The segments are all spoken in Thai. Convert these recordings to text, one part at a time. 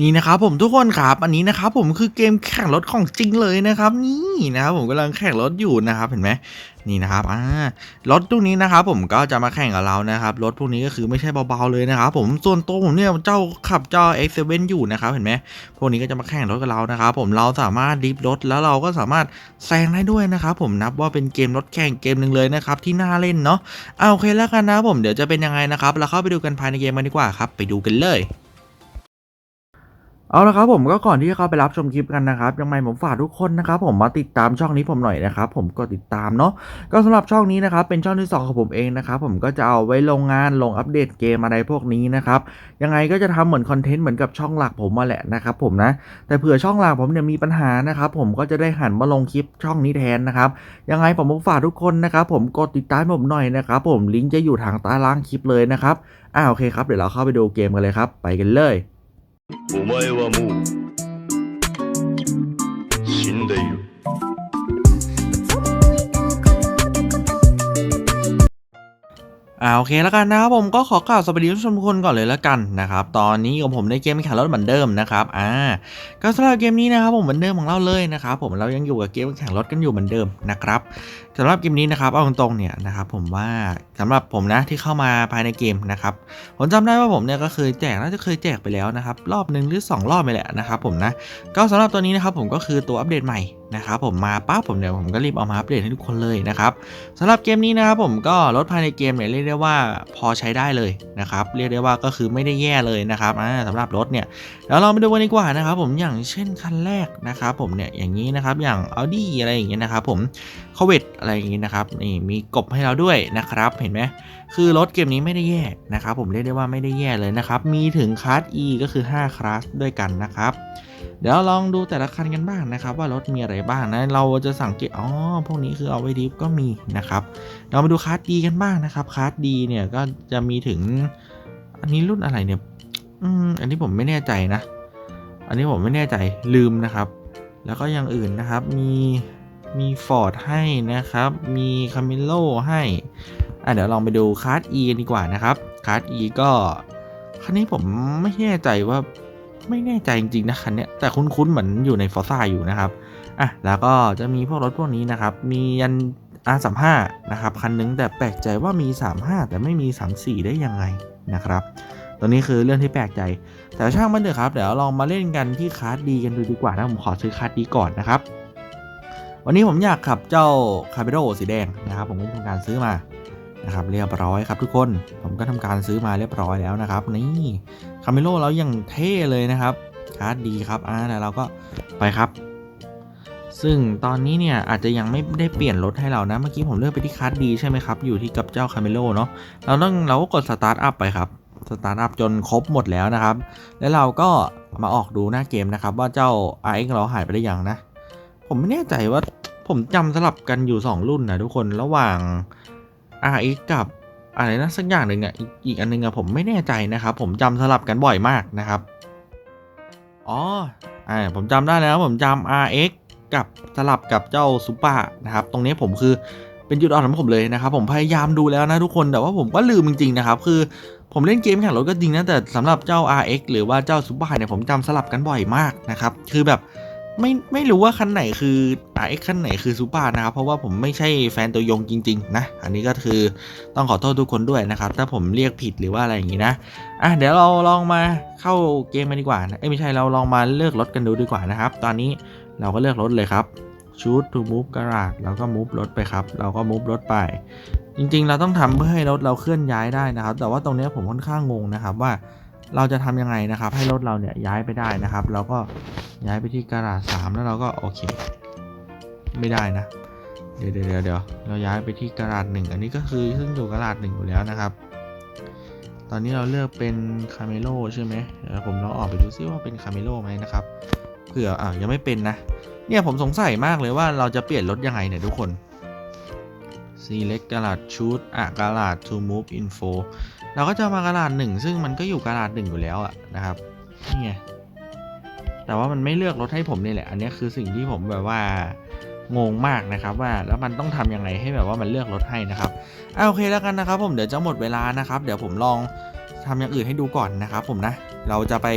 นี่นะครับผมทุกคนครับอันนี้นะครับผมคือเกมแข่งรถของจริงเลยนะครับ นี่นะครับผมกำลังแข่งรถอยู่นะครับเห็นไหมนี่นะครับอ่ารถพวกนี้นะครับผมก็จะมาแข่งกับเรานะครับรถพวกนี้ก็คือไม่ใช่เบาๆเลยนะครับผมส่วนตัวผมเนี่ยเจ้าขับเจ้า X7 อยู่นะครับเห็นไหมพวกนี้ก็จะมาแข่งรถกับเรานะครับผมเราสามารถดริฟต์รถแล้วเราก็สามารถแซงได้ด้วยนะครับผมนับว่าเป็นเกมรถแข่งเกมหนึ่งเลยนะครับที่น่าเล่นเนาะเอาโอเคแล้วกันนะผมเดี๋ยวจะเป็นยังไงนะครับเราเข้าไปดูกันภายในเกมกันดีกว่าครับไปดูกันเลย เอาละครับผมก็ก่อนที่จะเข้าไปรับชมคลิปกันนะครับยังไงผมฝากทุกคนนะครับผมมาติดตามช่องนี้ผมหน่อยนะครับผมก็ติดตามเนาะก็สำหรับช่องนี้นะครับเป็นช่องที่สองของผมเองนะครับผมก็จะเอาไว้ลงงานลงอัปเดตเกมอะไรพวกนี้นะครับยังไงก็จะทำเหมือนคอนเทนต์เหมือนกับช่องหลักผมมาแหละนะครับผมนะแต่เผื่อช่องหลักผมเนี่ยมีปัญหานะครับผมก็จะได้หันมาลงคลิปช่องนี้แทนนะครับยังไงผมฝากทุกคนนะครับผมกดติดตามผมหน่อยนะครับผมลิงก์จะอยู่ทางใต้ล่างคลิปเลยนะครับอ่าโอเคครับเดี๋ยวเราเข้าไปดูเกมกันเลยครับไปกันเลย お前はもう อ่าโอเคแล้วกันนะครับผมก็ขอกล่าวสวัสดีทุกชมทุกคนก่อนเลยแล้วกันนะครับตอนนี้กับผมในเกมแข่งรถเหมือนเดิมนะครับอ่าก็สำหรับเกมนี้นะครับผมเหมือนเดิมของเราเลยนะครับผมเรายังอยู่กับเกมแข่งรถกันอยู่เหมือนเดิมนะครับสำหรับเกมนี้นะครับเอาตรงๆเนี่ยนะครับผมว่าสำหรับผมนะที่เข้ามาภายในเกมนะครับผมจำได้ว่าผมเนี่ยก็เคยแจกน่าจะเคยแจกไปแล้วนะครับรอบหนึ่งหรือสองรอบไปแหละนะครับผมนะก็สำหรับตัวนี้นะครับผมก็คือตัวอัปเดตใหม่ นะครับผมมาปั๊บผมเนี่ยวผมก็รีบเอามาอัปเดตให้ทุกคนเลยนะครับสำหรับเกมนี้นะครับผมก็รถภายในเกมเนี่ยเรียกได้ว่าพอใช้ได้เลยนะครับเรียกได้ว่าก็คือไม่ได้แย่เลยนะครับอ่าสำหรับรถเนี่ยแล้วเรามาดูกันดีกว่านะครับผมอย่างเช่นคันแรกนะครับผมเนี่ยอย่างนี้นะครับอย่าง Audi อะไรอย่างเงี้ยนะครับผมคเวตอะไรอย่างงี้นะครับนี่มีกบให้เราด้วยนะครับเห็นไหมคือรถเกมนี้ไม่ได้แย่นะครับผมเรียกได้ว่าไม่ได้แย่เลยนะครับมีถึงคลาส E ก็คือ 5 คลาสด้วยกันนะครับ เดี๋ยวลองดูแต่ละคันกันบ้างนะครับ ว่ารถมีอะไรบ้างนะเราจะสังเกตอ๋อพวกนี้คือเอาไว้ดิฟก็มีนะครับเรามาดูคาร์ดดีกันบ้างนะครับคาร์ดดีเนี่ยก็จะมีถึงอันนี้รุ่นอะไรเนี่ยอืมอันนี้ผมไม่แน่ใจนะ อันนี้ผมไม่แน่ใจลืมนะครับ แล้วก็อย่างอื่นนะครับมีมีฟอร์ดให้นะครับ มีคามิโลให้อะเดี๋ยวลองไปดูคาร์ด E กันดีกว่านะครับคาร์ด E ก็คันนี้ผมไม่แน่ใจว่า ไม่แน่ใจจริงๆนะคันเนี้ยแต่คุ้นๆเหมือนอยู่ในฟอซ่าอยู่นะครับอะแล้วก็จะมีพวกรถพวกนี้นะครับ มียัน R35 นะครับคันหนึงแต่แปลกใจว่ามี 35 แต่ไม่มี 34 ได้ยังไงนะครับตัวนี้คือเรื่องที่แปลกใจ แต่ช่างมันเถอะครับ เดี๋ยวลองมาเล่นกันที่คาร์ดดีกันดูดีกว่านะผมขอซื้อคาร์ดดีก่อนนะครับ วันนี้ผมอยากขับเจ้าคาร์บิโรสีแดงนะครับ ผมก็ทำการซื้อมา นะครับเรียบร้อยครับทุกคนผมก็ทำการซื้อมาเรียบร้อยแล้วนะครับ นี่คาร์บิโรเรายังเท่เลยนะครับคาร์ดดีครับอ่าแล้วเราก็ไปครับ ซึ่งตอนนี้เนี่ยอาจจะยังไม่ได้เปลี่ยนรถให้เรานะเมื่อกี้ผมเลือกไปที่คาร์ดดีใช่ไหมครับอยู่ที่กับเจ้าคาเมโลเนาะเราต้องเราก็กดสตาร์ทอัพไปครับสตาร์ทอัพจนครบหมดแล้วนะครับ แล้วเราก็มาออกดูหน้าเกมนะครับ ว่าเจ้า RX เราหายไปได้ยังนะ ผมไม่แน่ใจว่าผมจำสลับกันอยู่ 2 รุ่นนะทุกคนระหว่าง RX กับอะไรนะสักอย่างหนึ่งอะอีกอันหนึงอะผมไม่แน่ใจนะครับ ผมจำสลับกันบ่อยมากนะครับ อ๋ออ่าผมจำได้แล้วผมจำ RX กับสลับกับเจ้าซูเปอร์นะครับ ตรงนี้ผมคือเป็นจุดอ่อนของผมเลยนะครับ ผมพยายามดูแล้วนะทุกคนแต่ว่าผมก็ลืมจริงๆนะครับ คือผมเล่นเกมแข่งรถก็จริงนะแต่สำหรับเจ้า RX หรือว่าเจ้าซูเปอร์เนี่ยผมจำสลับกันบ่อยมากนะครับ คือแบบ ไม่ไม่รู้ว่าคันไหนคือ RX คันไหนคือซูเปอร์นะครับ เพราะว่าผมไม่ใช่แฟนตัวยงจริง ๆ นะ อันนี้ก็คือต้องขอโทษทุกคนด้วยนะครับ ถ้าผมเรียกผิดหรือว่าอะไรอย่างนี้นะอะเดี๋ยวเราลองมาเข้าเกมกันดีกว่านะเอ้ไม่ใช่เราลองมาเลือกรถกันดูดีกว่านะครับ ตอนนี้เราก็เลือกรถเลยครับ shoot to move garage แล้วก็ move รถไปครับ เราก็ move รถไป จริง ๆ เราต้องทำเพื่อให้รถเราเคลื่อนย้ายได้นะครับ แต่ว่าตรงเนี้ยผมค่อนข้างงงนะครับว่าเราจะทำยังไงนะครับ ให้รถเราเนี่ยย้ายไปได้นะครับ เราก็ ย้ายไปที่การาจสามแล้วเราก็โอเค ไม่ได้นะ เดี๋ยวเดี๋ยวเดี๋ยวเดี๋ยวเราย้ายไปที่การาจหนึ่งอันนี้ก็คือซึ่งอยู่การาจหนึ่งอยู่แล้วนะครับ ตอนนี้เราเลือกเป็นคาเมโลใช่ไหมผมลองออกไปดูซิว่าเป็นคาเมโลไหมนะครับเผื่ออ่ายังไม่เป็นนะเนี่ยผมสงสัยมากเลยว่าเราจะเปลี่ยนรถยังไงเนี่ยทุกคน select กระดาษ shoot อะกระดาษ to move info เราก็จะมากระดาษหนึ่งซึ่งมันก็อยู่กระดาษหนึ่งอยู่แล้วอะนะครับนี่ไง แต่ว่ามันไม่เลือกรถให้ผมนี่แหละ อันนี้คือสิ่งที่ผมแบบว่างงมากนะครับว่าแล้วมันต้องทำยังไงให้แบบว่ามันเลือกรถให้นะครับอ่าโอเคแล้วกันนะครับ ผมเดี๋ยวจะหมดเวลานะครับ เดี๋ยวผมลองทำอย่างอื่นให้ดูก่อนนะครับ ผมนะ เราจะไป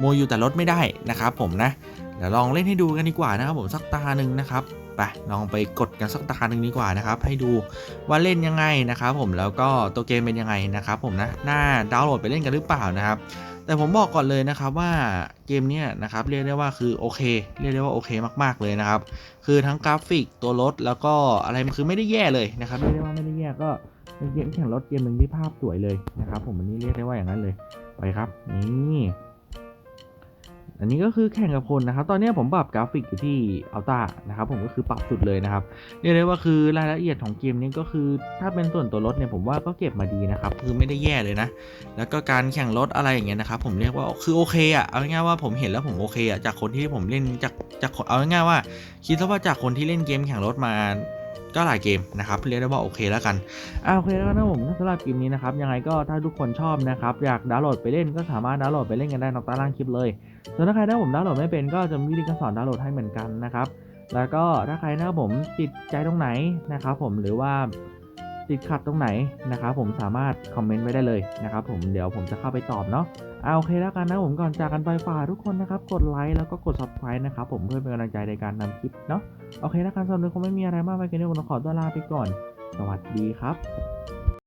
มัวอยู่แต่รถไม่ได้นะครับ ผมนะเดี๋ยวลองเล่นให้ดูกันดีกว่านะครับ ผมสักตาหนึ่งนะครับ ไปลองไปกดกันสักตาหนึ่งดีกว่านะครับ ให้ดูว่าเล่นยังไงนะครับผมแล้วก็ตัวเกมเป็นยังไงนะครับผมนะน่าดาวน์โหลดไปเล่นกันหรือเปล่านะครับ แต่ผมบอกก่อนเลยนะครับว่าเกมเนี้ยนะครับเรียกได้ว่าคือโอเค เรียกได้ว่าโอเคมากๆเลยนะครับ คือทั้งกราฟิกตัวรถแล้วก็อะไรมันคือไม่ได้แย่เลยนะครับเรียกได้ว่าไม่ได้แย่ก็เป็นเกมแข่งรถเกมหนึ่งที่ภาพสวยเลยนะครับ ผมอันนี้เรียกได้ว่าอย่างนั้นเลยไปครับนี่ อันนี้ก็คือแข่งกับคนนะครับ ตอนนี้ผมปรับกราฟิกอยู่ที่อัลต้านะครับ ผมก็คือปรับสุดเลยนะครับเรียกได้ว่าคือรายละเอียดของเกมนี้ก็คือ ถ้าเป็นส่วนตัวรถเนี่ยผมว่าก็เก็บมาดีนะครับ คือไม่ได้แย่เลยนะ แล้วก็การแข่งรถอะไรอย่างเงี้ยนะครับ ผมเรียกว่าคือโอเคอะเอาง่ายๆว่าผมเห็นแล้วผมโอเคอะจากคนที่ผมเล่นจากจากเอาง่ายๆว่า คิดซะว่าจากคนที่เล่นเกมแข่งรถมา ก็หลายเกมนะครับเรียกได้ว่าโอเคแล้วกันอ่าโอเคแล้วนะผมสำหรับเกมนี้นะครับยังไงก็ถ้าทุกคนชอบนะครับอยากดาวน์โหลดไปเล่นก็สามารถดาวน์โหลดไปเล่นกันได้นอกใต้ล่างคลิปเลยส่วนถ้าใครถ้าผมดาวน์โหลดไม่เป็นก็จะมีวิธีการสอนดาวน์โหลดให้เหมือนกันนะครับแล้วก็ถ้าใครนะผมติดใจตรงไหนนะครับผมหรือว่า ติดขัดตรงไหนนะครับผมสามารถคอมเมนต์ไว้ได้เลยนะครับผมเดี๋ยวผมจะเข้าไปตอบเนาะเอาโอเคแล้วกันนะผมก่อนจากกันไปฝากทุกคนนะครับ กดไลค์แล้วก็กด subscribe นะครับผมเพื่อเป็นกำลังใจในการนำคลิปเนาะโอเคแล้วกันสำหรับวันนี้คงไม่มีอะไรมากไปกันเลยผมขอตัวลาไปก่อน สวัสดีครับ